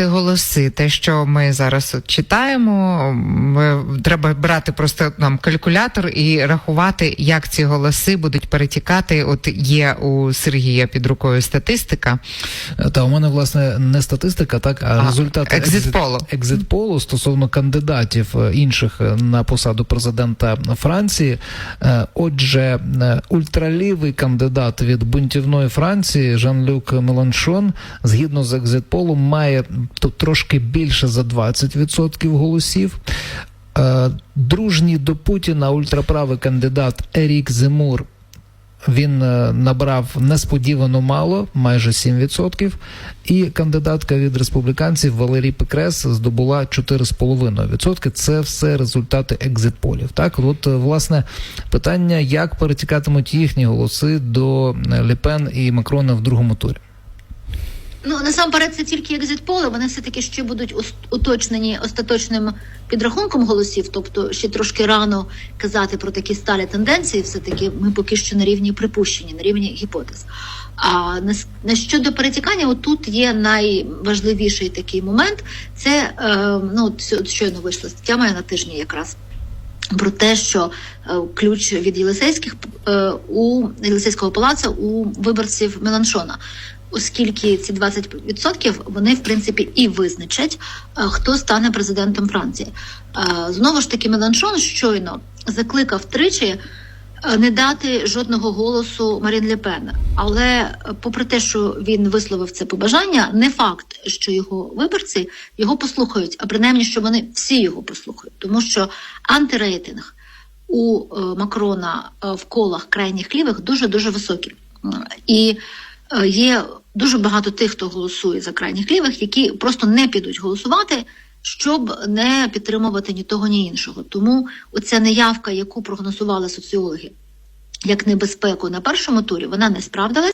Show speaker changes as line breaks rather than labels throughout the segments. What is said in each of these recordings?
Голоси, те, що ми зараз от читаємо, ми, треба брати просто нам калькулятор і рахувати, як ці голоси будуть перетікати. От є у Сергія під рукою статистика.
Та у мене власне не статистика, так а,
А,
результати
екзит-полу.
екзит-полу стосовно кандидатів е, інших е, на посаду президента Франції. Е, Отже, е, ультралівий кандидат від бунтівної Франції Жан-Люк Меланшон, згідно з екзит-полом, має тут трошки більше за 20% голосів. Е, Дружній до Путіна ультраправий кандидат Ерік Зимур він е, набрав несподівано мало, майже 7%, і кандидатка від республіканців Валерій Пекрес здобула 4,5%. Це все результати екзитполів. Так, от е, власне питання, як перетікатимуть їхні голоси до Лепен і Макрона в другому турі.
Ну насамперед це тільки екзит-поли, вони все таки ще будуть уточнені остаточним підрахунком голосів. Тобто ще трошки рано казати про такі сталі тенденції. Все таки ми поки що на рівні припущення, на рівні гіпотез. А на, щодо перетікання, отут є найважливіший такий момент. Це е, ну от щойно вийшла стаття моя на тижні якраз. Про те, що е, ключ від Єлисейських е, у Єлисейського палацу у виборців Меланшона оскільки ці 20% вони в принципі і визначать, е, хто стане президентом Франції. Е, Знову ж таки, Меланшон щойно закликав тричі е, не дати жодного голосу Марін Ле Пен. Але попри те, що він висловив це побажання, не факт, що його виборці його послухають, а принаймні, що вони всі його послухають, тому що антирейтинг у Макрона в колах крайніх лівих дуже дуже високий. І є дуже багато тих, хто голосує за крайніх лівих, які просто не підуть голосувати, щоб не підтримувати ні того, ні іншого. Тому оця неявка, яку прогнозували соціологи як небезпеку на першому турі, вона не справдилась.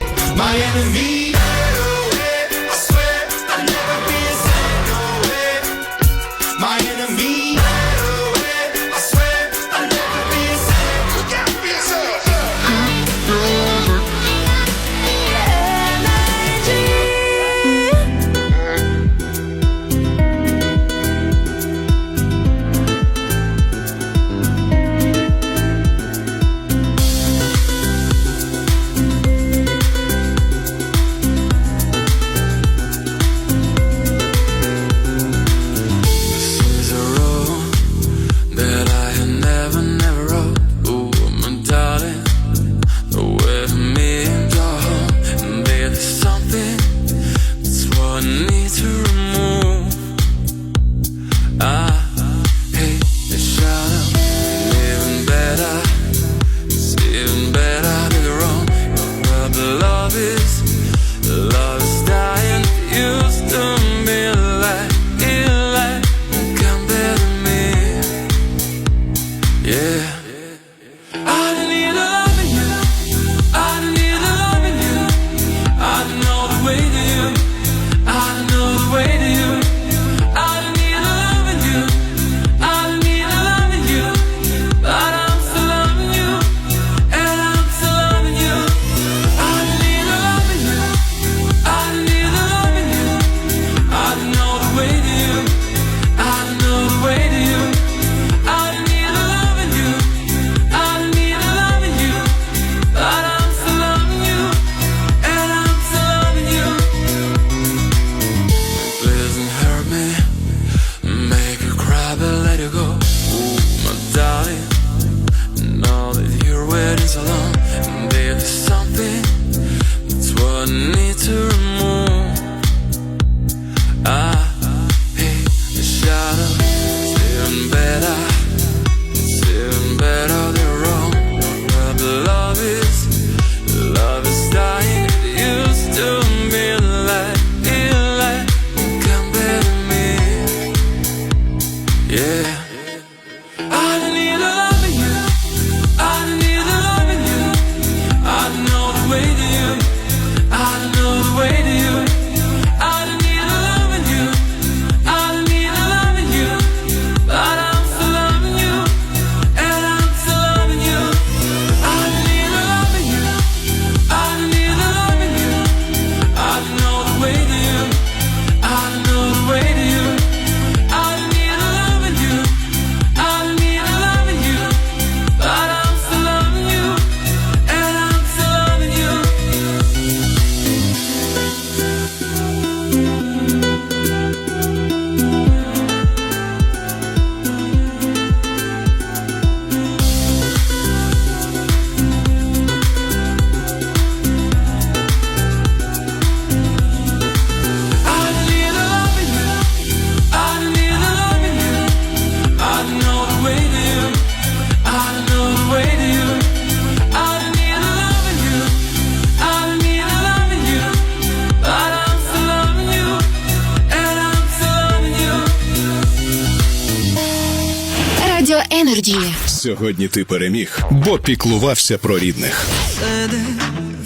Енерджі.
Сьогодні ти переміг, бо піклувався про рідних.
Сиди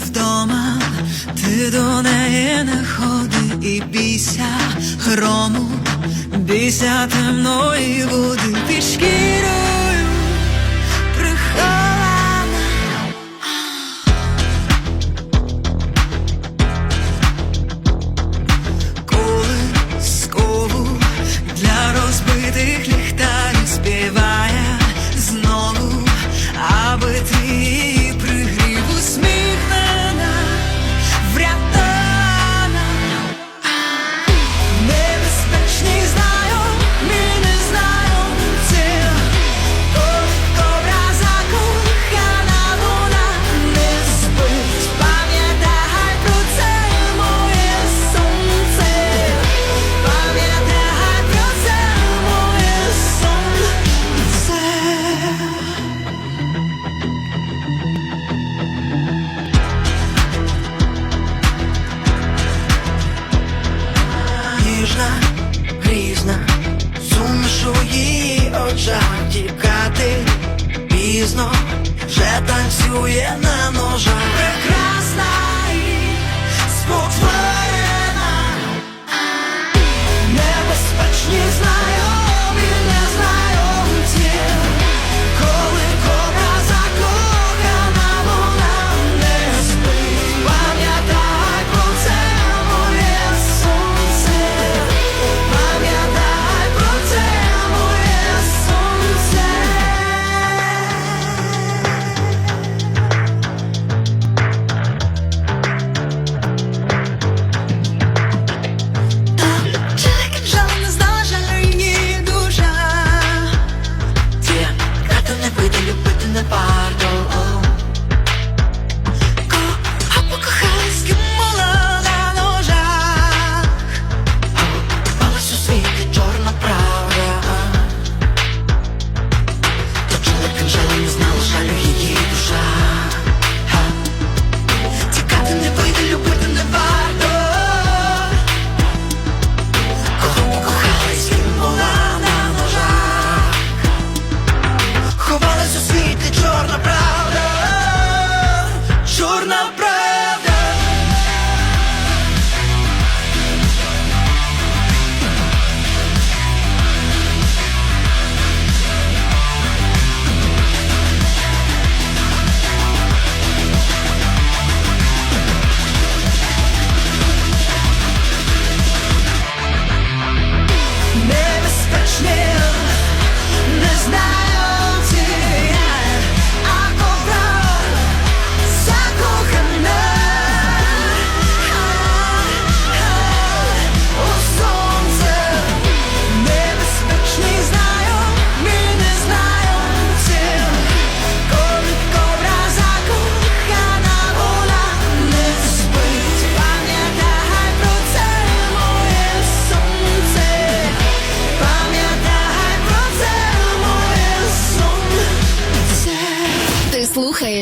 вдома, ти до неї не ходи і бійся грому, бійся темної води під шкірою. пізно вже танцює на ножах Прекрасна і спотворена, небезпечні
знак.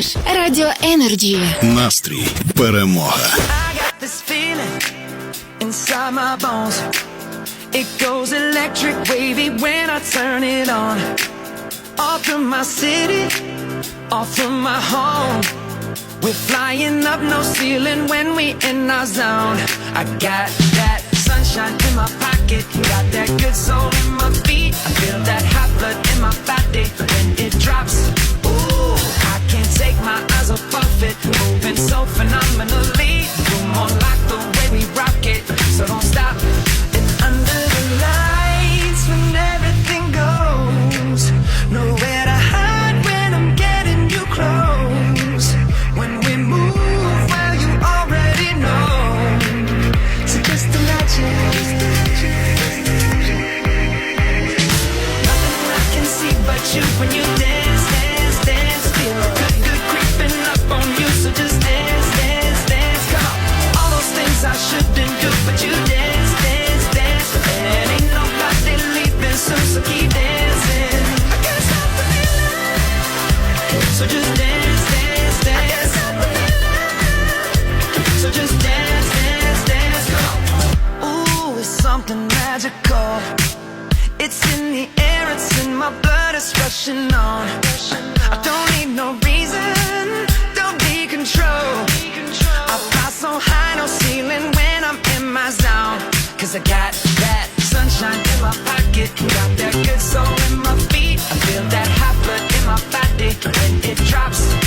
знаєш, радіо Енерджі.
Настрій, перемога.
It goes electric wavy when I turn it on. Off from my city, off from my home. We're flying up no ceiling when we in our zone. I got that sunshine in my pocket, got that good soul in my feet. I feel that hot blood in my body when it drops as a puppet, moving so phenomenally. Come more like the way we rock it. So don't stop. something magical. It's in the air, it's in my blood, it's rushing on. I don't need no reason, don't be control. I fly so high, no ceiling when I'm in my zone. Cause I got that sunshine in my pocket. Got that good soul in my feet. I feel that hot blood in my body when it drops.